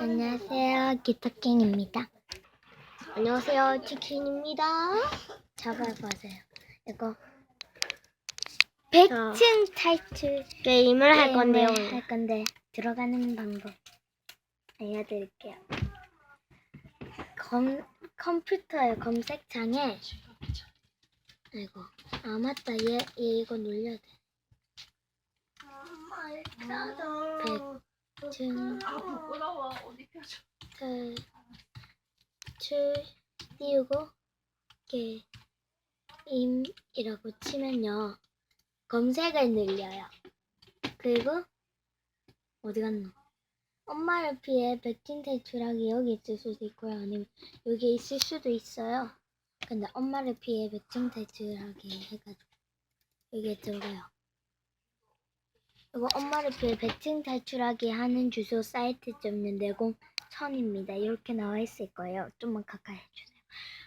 안녕하세요, 기타킹입니다. 안녕하세요, 치킨입니다. 잡아보세요. 이거 100층 탈출 게임을 할 건데요. 할 건데 들어가는 방법 알려드릴게요. 검 컴퓨터에 검색창에 아이고 아 맞다 얘, 얘 이거 눌려야 돼. 아, 아, 아, 100 아 부끄러워 어디 펴줘 둘, 그, 줄, 띄우고, 게, 임이라고 치면요. 검색을 늘려요. 그리고, 어디 갔노? 엄마를 피해 백진 탈출하기 여기 있을 수도 있고요. 아니면 여기 있을 수도 있어요. 근데 엄마를 피해 백진 대출하기 해가지고 여기에 들어가요. 이거 엄마를 피해 백층 탈출하기 하는 주소 사이트.는 내공 1000입니다. 이렇게 나와 있을 거예요. 좀만 가까이 해주세요.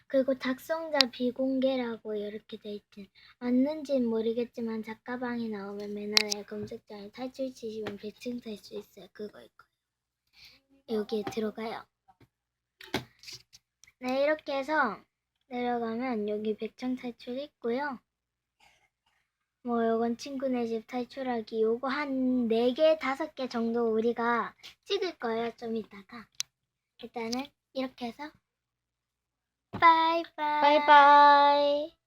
그리고 작성자 비공개라고 이렇게 돼 있진 맞는지는 모르겠지만 작가방에 나오면 맨 아래 검색창에 탈출 치시면 백층 탈수 있어요. 그거일 거예요. 여기에 들어가요. 네, 이렇게 해서 내려가면 여기 백층 탈출 있고요. 뭐 요건 친구네 집 탈출하기 요거 한 4개, 5개 정도 우리가 찍을 거예요. 좀 이따가. 일단은 이렇게 해서 바이바이. 바이바이.